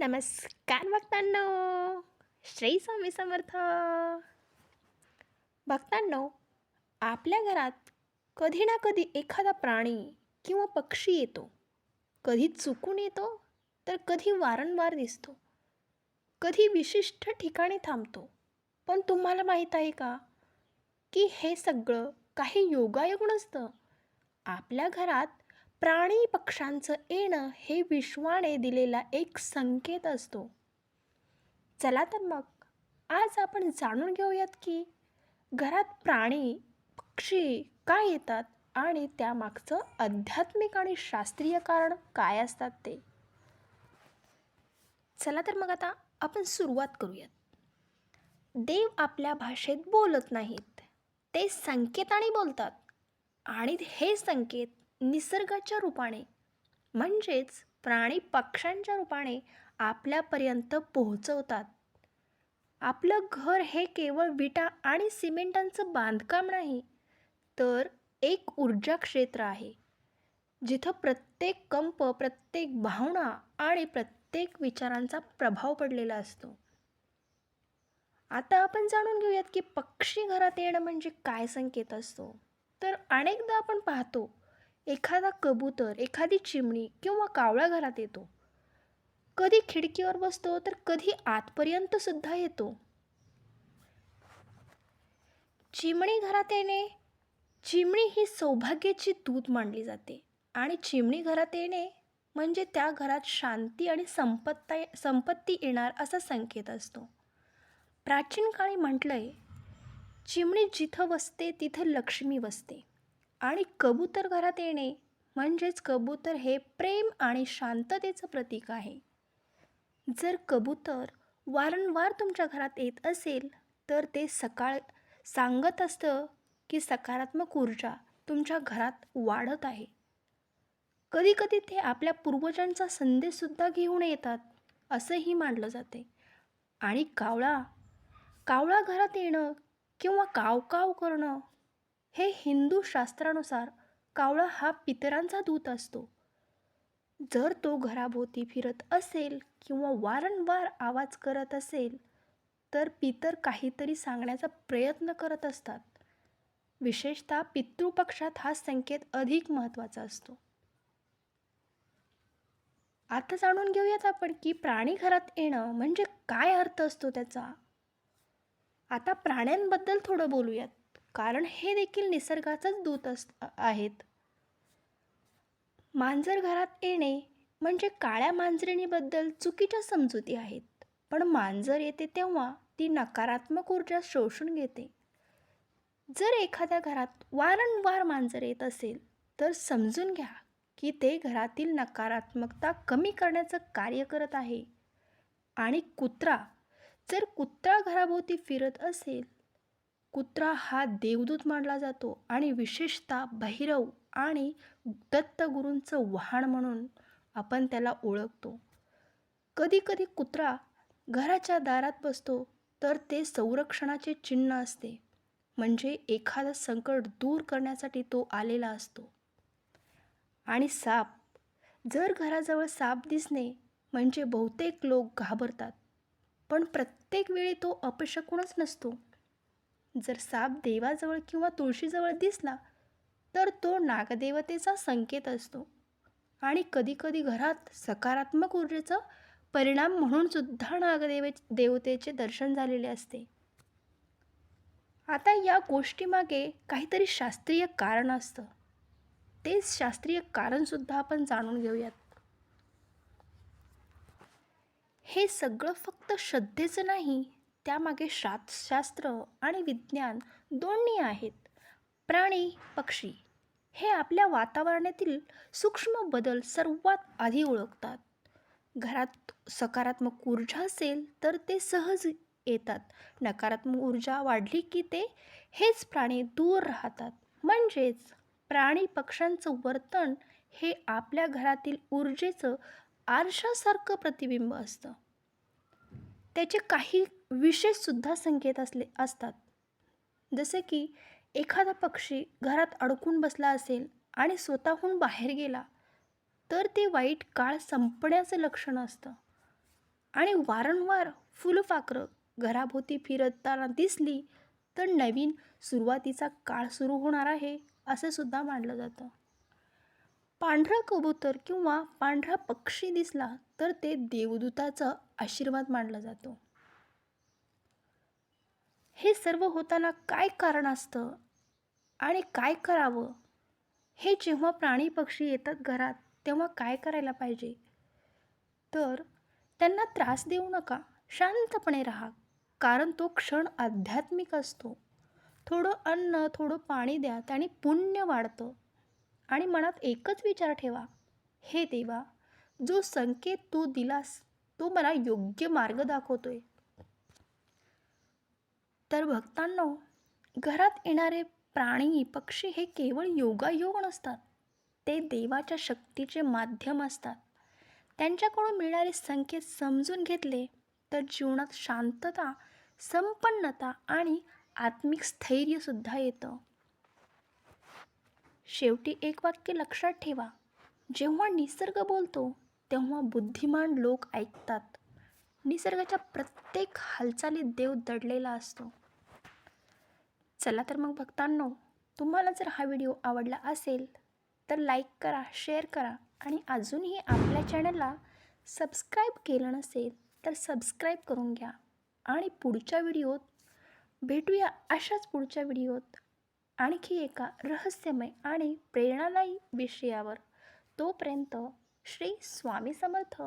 नमस्कार भक्तांनो. श्री स्वामी समर्थ. भक्तांनो आपल्या घरात कधी ना कधी एखादा प्राणी किंवा पक्षी येतो. कधी चुकून येतो तर कधी वारंवार दिसतो. कधी विशिष्ट ठिकाणी थांबतो. पण तुम्हाला माहीत आहे का? की हे सगळं काही योगायोग नसतं. आपल्या घरात प्राणी पक्ष्यांचं येणं हे विश्वाने दिलेला एक संकेत असतो. चला तर मग आज आपण जाणून घेऊयात की घरात प्राणी पक्षी का येतात आणि त्यामागचं आध्यात्मिक आणि शास्त्रीय कारण काय असतात ते. चला तर मग आता आपण सुरुवात करूयात. देव आपल्या भाषेत बोलत नाहीत. ते संकेताने बोलतात. आणि हे संकेत निसर्गाच्या रूपाने म्हणजेच प्राणी पक्ष्यांच्या रूपाने आपल्यापर्यंत पोहोचवतात. आपलं घर हे केवळ विटा आणि सिमेंटांचं बांधकाम नाही तर एक ऊर्जा क्षेत्र आहे जिथं प्रत्येक कंप प्रत्येक भावना आणि प्रत्येक विचारांचा प्रभाव पडलेला असतो. आता आपण जाणून घेऊयात की पक्षी घरात येणं म्हणजे काय संकेत असतो. तर अनेकदा आपण पाहतो एखादा कबूतर एखादी चिमणी किंवा कावळा घरात येतो. कधी खिडकीवर बसतो तर कधी आतपर्यंत सुद्धा येतो. चिमणी घरात येणे चिमणी ही सौभाग्याची दूत मानली जाते. आणि चिमणी घरात येणे म्हणजे त्या घरात शांती आणि संपत्ता संपत्ती येणार असा संकेत असतो. प्राचीन काळी म्हटलंय चिमणी जिथं बसते तिथं लक्ष्मी बसते आणि कबूतर घरात येणे म्हणजेच कबूतर हे प्रेम आणि शांततेचं प्रतीक आहे. जर कबूतर वारंवार तुमच्या घरात येत असेल तर ते सकाळ सांगत असतं की सकारात्मक ऊर्जा तुमच्या घरात वाढत आहे. कधीकधी ते आपल्या पूर्वजांचा संदेशसुद्धा घेऊन येतात असंही मानलं जाते. आणि कावळा कावळा घरात येणं किंवा काव काव करणं हे हिंदू शास्त्रानुसार कावळा हा पितरांचा दूत असतो. जर तो घराभोवती फिरत असेल किंवा वारंवार आवाज करत असेल तर पितर काहीतरी सांगण्याचा प्रयत्न करत असतात. विशेषतः पितृपक्षात हा संकेत अधिक महत्त्वाचा असतो. आता जाणून घेऊयात आपण की प्राणी घरात येणं म्हणजे काय अर्थ असतो त्याचा? आता प्राण्यांबद्दल थोडं बोलूयात. कारण हे देखील निसर्गाचाच दूत अस आहेत. मांजर घरात येणे म्हणजे काळ्या मांजरिणीबद्दल चुकीच्या समजुती आहेत. पण मांजर येते तेव्हा ती नकारात्मक ऊर्जा शोषून घेते. जर एखाद्या घरात वारंवार मांजर येत असेल तर समजून घ्या की ते घरातील नकारात्मकता कमी करण्याचं कार्य करत आहे. आणि कुत्रा जर कुत्रा घराभोवती फिरत असेल कुत्रा हा देवदूत मानला जातो आणि विशेषतः भैरव आणि दत्तगुरूंचं वाहन म्हणून आपण त्याला ओळखतो. कधीकधी कुत्रा घराच्या दारात बसतो तर ते संरक्षणाचे चिन्ह असते. म्हणजे एखादं संकट दूर करण्यासाठी तो आलेला असतो. आणि साप जर घराजवळ साप दिसणे म्हणजे बहुतेक लोक घाबरतात पण प्रत्येक वेळी तो अपशकूनच नसतो. जर साप देवाजवळ किंवा तुळशीजवळ दिसला तर तो नागदेवतेचा संकेत असतो. आणि कधीकधी घरात सकारात्मक ऊर्जेचा परिणाम म्हणून सुद्धा नागदेवे देवतेचे दर्शन झालेले असते. आता या गोष्टीमागे काहीतरी शास्त्रीय कारण असतं. तेच शास्त्रीय कारणसुद्धा आपण जाणून घेऊयात. हे सगळं फक्त श्रद्धेचं नाही त्यामागे शात शास्त्र आणि विज्ञान दोन्ही आहेत. प्राणी पक्षी हे आपल्या वातावरणातील सूक्ष्म बदल सर्वात आधी ओळखतात. घरात सकारात्मक ऊर्जा असेल तर ते सहज येतात. नकारात्मक ऊर्जा वाढली की ते हेच प्राणी दूर राहतात. म्हणजेच प्राणी पक्ष्यांचं वर्तन हे आपल्या घरातील ऊर्जेचं आरशासारखं प्रतिबिंब असतं. त्याचे काही विशेषसुद्धा संकेत असले असतात. जसे की एखादा पक्षी घरात अडकून बसला असेल आणि स्वतःहून बाहेर गेला तर ते वाईट काळ संपण्याचं लक्षण असतं. आणि वारंवार फुलपाखरं घराभोवती फिरताना दिसली तर नवीन सुरुवातीचा काळ सुरू होणार आहे असं सुद्धा मानलं जातं. पांढरा कबूतर किंवा पांढरा पक्षी दिसला तर ते देवदूताचं आशीर्वाद मानला जातो. हे सर्व होताना काय कारण असतं आणि काय करावं? हे जेव्हा प्राणी पक्षी येतात घरात तेव्हा काय करायला पाहिजे? तर त्यांना त्रास देऊ नका शांतपणे राहा कारण तो क्षण आध्यात्मिक असतो. थोडं अन्न थोडं पाणी द्या त्याने पुण्य वाढतं. आणि मनात एकच विचार ठेवा हे देवा जो संकेत तू दिलास तो मला योग्य मार्ग दाखवतोय. तर भक्तांनो घरात येणारे प्राणी पक्षी हे केवळ योगायोग नसतात. ते देवाच्या शक्तीचे माध्यम असतात. त्यांच्याकडून मिळणारे संकेत समजून घेतले तर जीवनात शांतता संपन्नता आणि आत्मिक स्थैर्यसुद्धा येतं. शेवटी एक वाक्य लक्षात ठेवा. जेव्हा निसर्ग बोलतो तेव्हा बुद्धिमान लोक ऐकतात. निसर्गाच्या प्रत्येक हालचालीत देव दडलेला असतो. चला तर मग भक्तांनो तुम्हाला जर हा व्हिडिओ आवडला असेल तर लाईक करा शेअर करा आणि अजूनही आपल्या चॅनलला सबस्क्राईब केलं नसेल तर सबस्क्राईब करून घ्या. आणि पुढच्या व्हिडिओत भेटूया अशाच पुढच्या व्हिडिओत. आणखी एका रहस्यमय आणि प्रेरणादायी विषयावर. तोपर्यंत श्री स्वामी समर्थ.